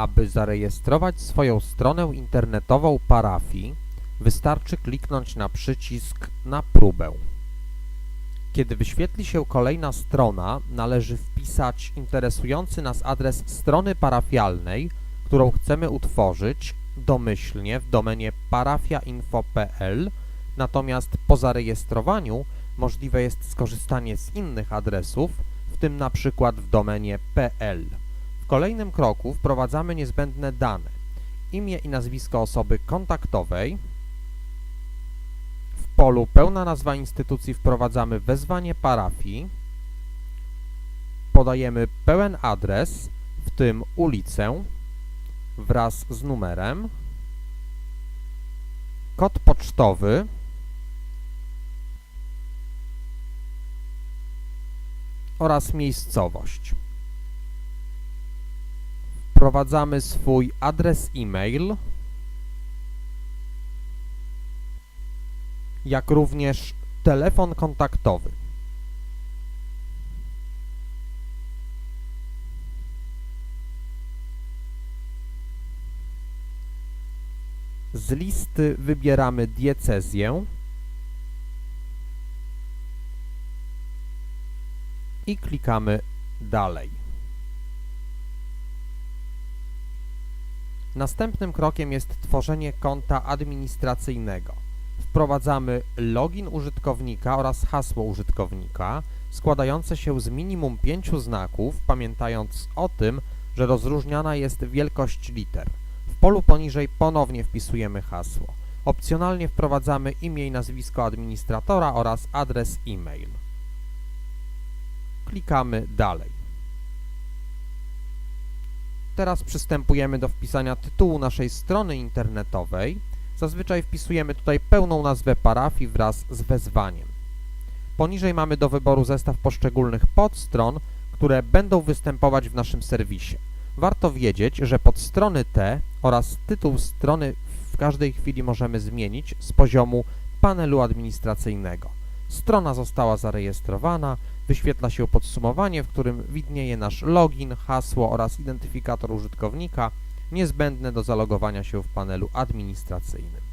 Aby zarejestrować swoją stronę internetową parafii, wystarczy kliknąć na przycisk na próbę. Kiedy wyświetli się kolejna strona, należy wpisać interesujący nas adres strony parafialnej, którą chcemy utworzyć domyślnie w domenie parafiainfo.pl, natomiast po zarejestrowaniu możliwe jest skorzystanie z innych adresów, w tym na przykład w domenie .pl. Kolejnym kroku wprowadzamy niezbędne dane. Imię i nazwisko osoby kontaktowej. W polu pełna nazwa instytucji wprowadzamy wezwanie parafii. Podajemy pełen adres, w tym ulicę wraz z numerem, kod pocztowy, oraz miejscowość. Wprowadzamy swój adres e-mail, jak również telefon kontaktowy. Z listy wybieramy diecezję i klikamy dalej. Następnym krokiem jest tworzenie konta administracyjnego. Wprowadzamy login użytkownika oraz hasło użytkownika składające się z minimum pięciu znaków, pamiętając o tym, że rozróżniana jest wielkość liter. W polu poniżej ponownie wpisujemy hasło. Opcjonalnie wprowadzamy imię i nazwisko administratora oraz adres e-mail. Klikamy dalej. Teraz przystępujemy do wpisania tytułu naszej strony internetowej. Zazwyczaj wpisujemy tutaj pełną nazwę parafii wraz z wezwaniem. Poniżej mamy do wyboru zestaw poszczególnych podstron, które będą występować w naszym serwisie. Warto wiedzieć, że podstrony te oraz tytuł strony w każdej chwili możemy zmienić z poziomu panelu administracyjnego. Strona została zarejestrowana, wyświetla się podsumowanie, w którym widnieje nasz login, hasło oraz identyfikator użytkownika niezbędne do zalogowania się w panelu administracyjnym.